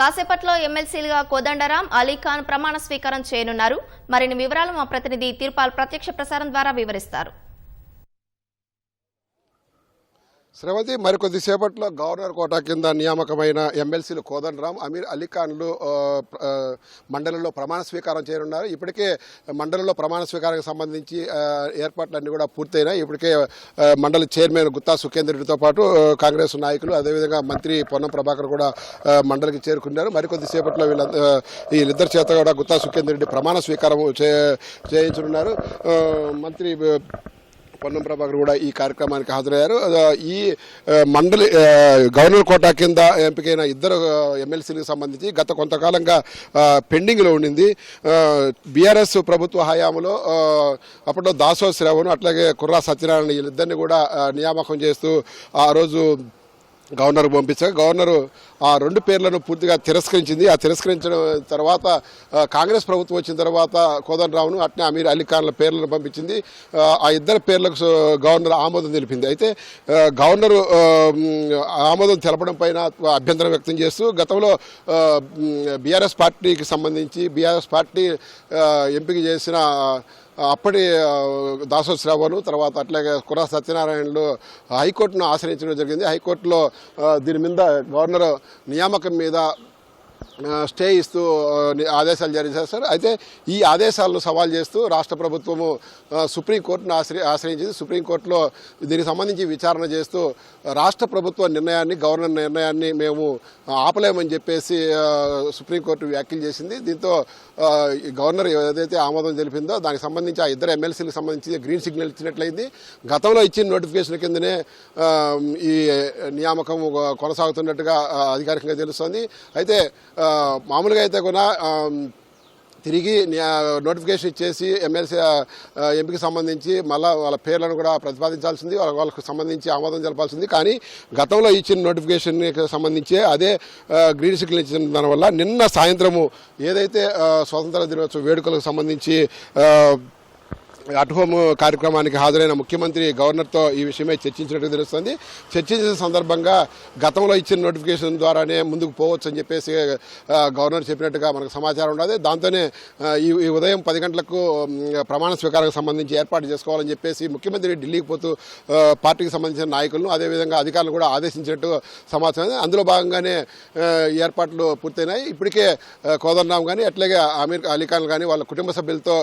కాసేపట్లో ఎమ్మెల్సీలుగా కోదండరాం అలీఖాన్ ప్రమాణ స్వీకారం చేయనున్నారు. మరిన్ని వివరాలు మా ప్రతినిధి తిరుపాల్ ప్రత్యక్ష ప్రసారం ద్వారా వివరిస్తారు. శ్రవతి మరికొద్దిసేపట్లో గవర్నర్ కోటా కింద నియామకమైన ఎమ్మెల్సీలు కోదండరామ్ అమీర్ అలీఖాన్లు మండలంలో ప్రమాణ స్వీకారం చేయనున్నారు. ఇప్పటికే మండలంలో ప్రమాణ స్వీకారానికి సంబంధించి ఏర్పాట్లన్నీ కూడా పూర్తయినాయి. ఇప్పటికే మండల మండలి చైర్మన్ గుత్తా సుఖేందర్ పాటు కాంగ్రెస్ నాయకులు అదేవిధంగా మంత్రి పొన్నం ప్రభాకర్ కూడా మండలికి చేరుకున్నారు. మరికొద్దిసేపట్లో వీళ్ళ వీళ్ళిద్దరి చేత కూడా గుత్తా సుఖేందర్ రెడ్డి ప్రమాణ స్వీకారం చే చేయించనున్నారు. మంత్రి పొన్నం ప్రభాకర్ కూడా ఈ కార్యక్రమానికి హాజరయ్యారు. ఈ మండలి గవర్నర్ కోటా కింద ఎంపికైన ఇద్దరు ఎమ్మెల్సీలకు సంబంధించి గత కొంతకాలంగా పెండింగ్లో ఉండింది. బీఆర్ఎస్ ప్రభుత్వ హయాంలో అప్పట్లో దాసో శ్రవణ్ అట్లాగే కుర్రా సత్యనారాయణ వీళ్ళిద్దరిని కూడా నియామకం చేస్తూ ఆ రోజు గవర్నర్ పంపించారు గవర్నరు ఆ రెండు పేర్లను పూర్తిగా తిరస్కరించింది. ఆ తిరస్కరించిన తర్వాత కాంగ్రెస్ ప్రభుత్వం వచ్చిన తర్వాత కోదండరావును అట్నే అమీర్ అలీఖాన్ల పేర్లను పంపించింది. ఆ, ఇద్దరు పేర్లకు గవర్నర్ ఆమోదం తెలిపింది. అయితే గవర్నరు ఆ, ఆమోదం తెలపడం పైన అభ్యంతరం వ్యక్తం చేస్తూ గతంలో బీఆర్ఎస్ పార్టీకి సంబంధించి బీఆర్ఎస్ పార్టీ ఎంపిక చేసిన అప్పటి ఆ, దాసో తర్వాత అట్లాగే కురా సత్యనారాయణలు హైకోర్టును ఆశ్రయించడం జరిగింది. హైకోర్టులో దీని మీద గవర్నర్ నియామకం మీద స్టే ఇస్తూ ఆదేశాలు జారీ చేస్తారు అయితే ఈ ఆదేశాలను సవాల్ చేస్తూ రాష్ట్ర ప్రభుత్వము సుప్రీంకోర్టును ఆశ్రయి ఆశ్రయించింది. సుప్రీంకోర్టులో దీనికి సంబంధించి విచారణ చేస్తూ రాష్ట్ర ప్రభుత్వ నిర్ణయాన్ని గవర్నర్ నిర్ణయాన్ని మేము ఆపలేమని చెప్పేసి సుప్రీంకోర్టు వ్యాఖ్యలు చేసింది. దీంతో గవర్నర్ ఏదైతే ఆమోదం తెలిపిందో దానికి సంబంధించి ఆ ఇద్దరు ఎమ్మెల్సీలకు సంబంధించి గ్రీన్ సిగ్నల్ ఇచ్చినట్లయింది. గతంలో ఇచ్చిన నోటిఫికేషన్ కిందనే ఈ నియామకం కొనసాగుతున్నట్టుగా అధికారికంగా తెలుస్తోంది. అయితే మామూలుగా అయితే కూడా తిరిగి నోటిఫికేషన్ ఇచ్చేసి ఎమ్మెల్సీ ఎంపీకి సంబంధించి మళ్ళా వాళ్ళ పేర్లను కూడా ప్రతిపాదించాల్సింది వాళ్ళ వాళ్ళకు సంబంధించి ఆమోదం జరపాల్సింది కానీ గతంలో ఇచ్చిన నోటిఫికేషన్కి సంబంధించి అదే గ్రీన్ సిగ్నల్ ఇచ్చిన దానివల్ల నిన్న సాయంత్రము ఏదైతే ఆ, స్వాతంత్ర దినోత్సవ వేడుకలకు సంబంధించి అట్ హోమ్ కార్యక్రమానికి హాజరైన ముఖ్యమంత్రి గవర్నర్తో ఈ విషయమై చర్చించినట్టు తెలుస్తుంది. చర్చించిన సందర్భంగా గతంలో ఇచ్చిన నోటిఫికేషన్ ద్వారానే ముందుకు పోవచ్చు అని చెప్పేసి గవర్నర్ చెప్పినట్టుగా మనకు సమాచారం ఉండదు దాంతోనే ఈ ఈ ఉదయం పది గంటలకు ప్రమాణ స్వీకారానికి సంబంధించి ఏర్పాటు చేసుకోవాలని చెప్పేసి ముఖ్యమంత్రి ఢిల్లీకి పోతూ పార్టీకి సంబంధించిన నాయకులను అదేవిధంగా అధికారులు కూడా ఆదేశించినట్టు సమాచారం అందులో భాగంగానే ఏర్పాట్లు పూర్తయినాయి. ఇప్పటికే కోదండరామ్ కానీ అట్లాగే అమీర్ అలీ ఖాన్ కానీ వాళ్ళ కుటుంబ సభ్యులతో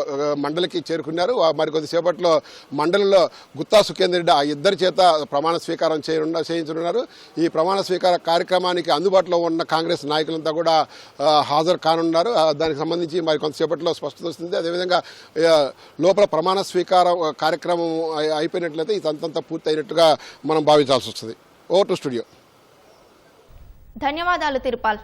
మండలికి చేరుకున్నారు. మరికొద్ది మరి కొద్దిసేపట్లో మండలిలో గుత్తా సుఖేందర్రెడ్డి ఆ ఇద్దరి చేత ప్రమాణ స్వీకారం చేయనున్న చేయించనున్నారు. ఈ ప్రమాణ స్వీకార కార్యక్రమానికి అందుబాటులో ఉన్న కాంగ్రెస్ నాయకులంతా కూడా హాజరు కానున్నారు. దానికి సంబంధించి మరి కొంతసేపట్లో స్పష్టత వస్తుంది. అదేవిధంగా లోపల ప్రమాణ స్వీకారం కార్యక్రమం అయిపోయినట్లయితే ఇదంతా పూర్తి అయినట్టుగా మనం భావించాల్సి వస్తుంది. Over to studio. ధన్యవాదాలు తిరుపాల్.